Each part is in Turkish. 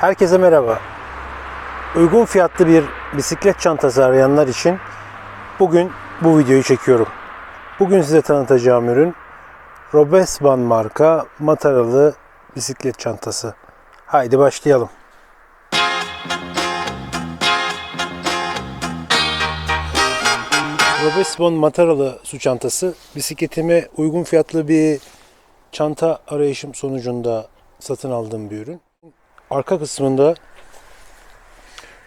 Herkese merhaba. Uygun fiyatlı bir bisiklet çantası arayanlar için bugün bu videoyu çekiyorum. Bugün size tanıtacağım ürün Robesban marka mataralı bisiklet çantası. Haydi başlayalım. Robesban mataralı su çantası bisikletime uygun fiyatlı bir çanta arayışım sonucunda satın aldığım bir ürün. Arka kısmında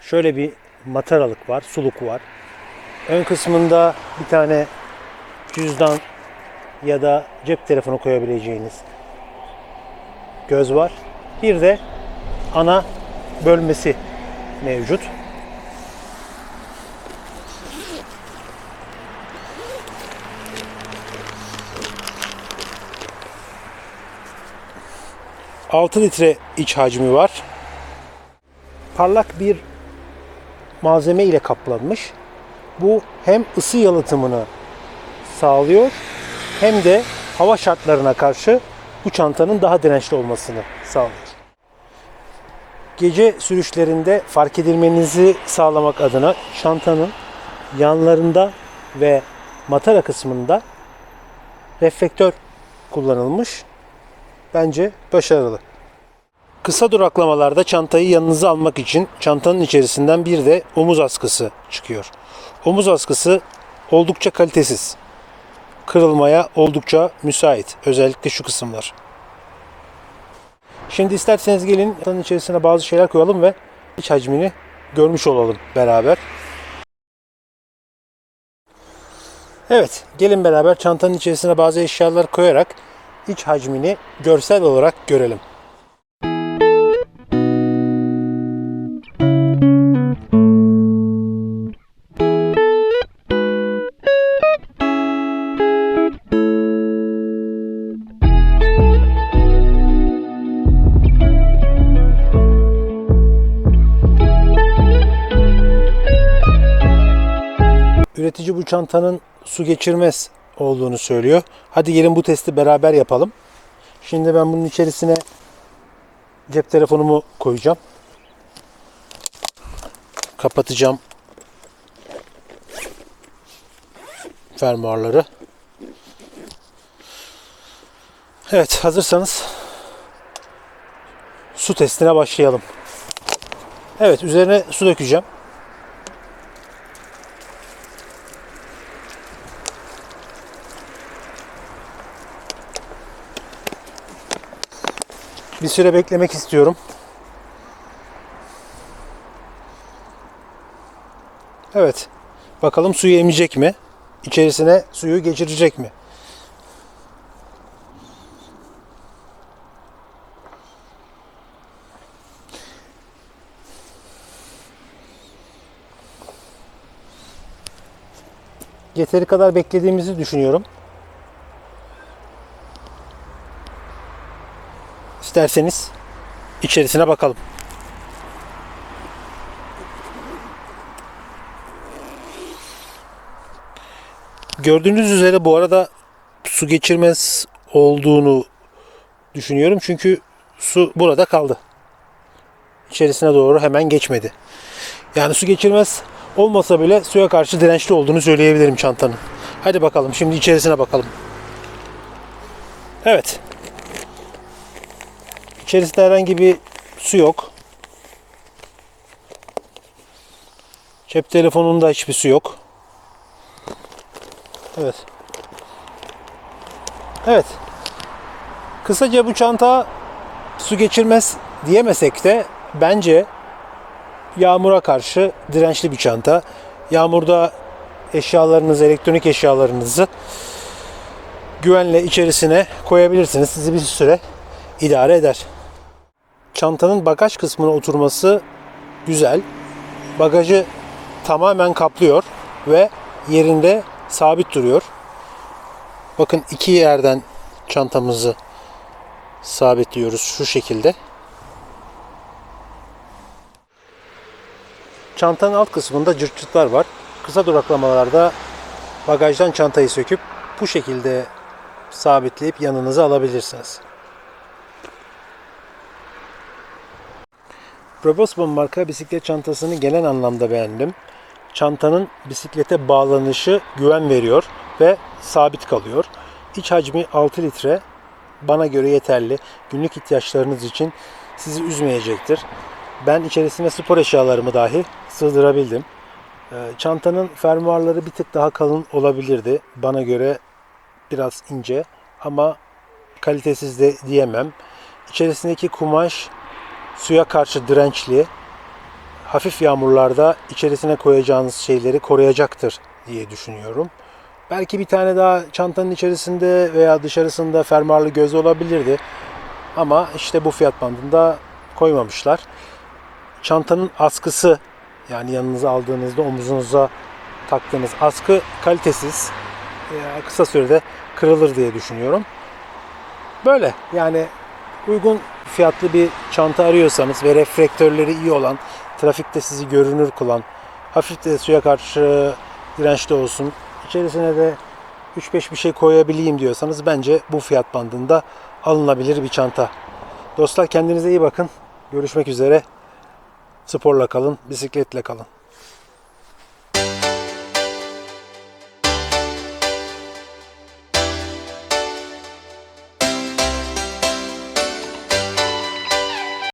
şöyle bir mataralık var, suluk var. Ön kısmında bir tane cüzdan ya da cep telefonu koyabileceğiniz göz var. Bir de ana bölmesi mevcut. ...6 litre iç hacmi var. Parlak bir malzeme ile kaplanmış. Bu hem ısı yalıtımını sağlıyor hem de hava şartlarına karşı bu çantanın daha dirençli olmasını sağlıyor. Gece sürüşlerinde fark edilmenizi sağlamak adına çantanın yanlarında ve matara kısmında reflektör kullanılmış. Bence başarılı. Kısa duraklamalarda çantayı yanınıza almak için çantanın içerisinden bir de omuz askısı çıkıyor. Omuz askısı oldukça kalitesiz. Kırılmaya oldukça müsait. Özellikle şu kısımlar. Şimdi isterseniz gelin çantanın içerisine bazı şeyler koyalım ve iç hacmini görmüş olalım beraber. Evet, gelin beraber çantanın içerisine bazı eşyalar koyarak iç hacmini görsel olarak görelim. Üretici bu çantanın su geçirmez olduğunu söylüyor. Hadi gelin bu testi beraber yapalım. Şimdi ben bunun içerisine cep telefonumu koyacağım. Kapatacağım fermuarları. Evet hazırsanız su testine başlayalım. Evet üzerine su dökeceğim. Bir süre beklemek istiyorum. Evet. Bakalım suyu emecek mi? İçerisine suyu geçirecek mi? Yeteri kadar beklediğimizi düşünüyorum. İsterseniz içerisine bakalım. Gördüğünüz üzere bu arada su geçirmez olduğunu düşünüyorum. Çünkü su burada kaldı. İçerisine doğru hemen geçmedi. Yani su geçirmez olmasa bile suya karşı dirençli olduğunu söyleyebilirim çantanın. Hadi bakalım şimdi içerisine bakalım. Evet. İçerisinde herhangi bir su yok. Cep telefonunda hiçbir su yok. Evet. Evet. Kısaca bu çanta su geçirmez diyemesek de bence yağmura karşı dirençli bir çanta. Yağmurda eşyalarınızı, elektronik eşyalarınızı güvenle içerisine koyabilirsiniz. Sizi bir süre idare eder. Çantanın bagaj kısmına oturması güzel. Bagajı tamamen kaplıyor ve yerinde sabit duruyor. Bakın iki yerden çantamızı sabitliyoruz şu şekilde. Çantanın alt kısmında cırt cırtlar var. Kısa duraklamalarda bagajdan çantayı söküp bu şekilde sabitleyip yanınıza alabilirsiniz. Robosbon marka bisiklet çantasını genel anlamda beğendim. Çantanın bisiklete bağlanışı güven veriyor ve sabit kalıyor. İç hacmi 6 litre. Bana göre yeterli. Günlük ihtiyaçlarınız için sizi üzmeyecektir. Ben içerisine spor eşyalarımı dahi sığdırabildim. Ee, Çantanın fermuarları bir tık daha kalın olabilirdi. Bana göre biraz ince ama kalitesiz de diyemem. İçerisindeki kumaş suya karşı dirençli. Hafif yağmurlarda içerisine koyacağınız şeyleri koruyacaktır diye düşünüyorum. Belki bir tane daha çantanın içerisinde veya dışarısında fermuarlı göz olabilirdi. Ama işte bu fiyat bandında koymamışlar. Çantanın askısı yani yanınıza aldığınızda omuzunuza taktığınız askı kalitesiz. Ee, Kısa sürede kırılır diye düşünüyorum. Böyle yani uygun fiyatlı bir çanta arıyorsanız ve reflektörleri iyi olan, trafikte sizi görünür kılan, hafif de suya karşı dirençli olsun, içerisine de 3-5 bir şey koyabileyim diyorsanız bence bu fiyat bandında alınabilir bir çanta. Dostlar kendinize iyi bakın. Görüşmek üzere. Sporla kalın, bisikletle kalın.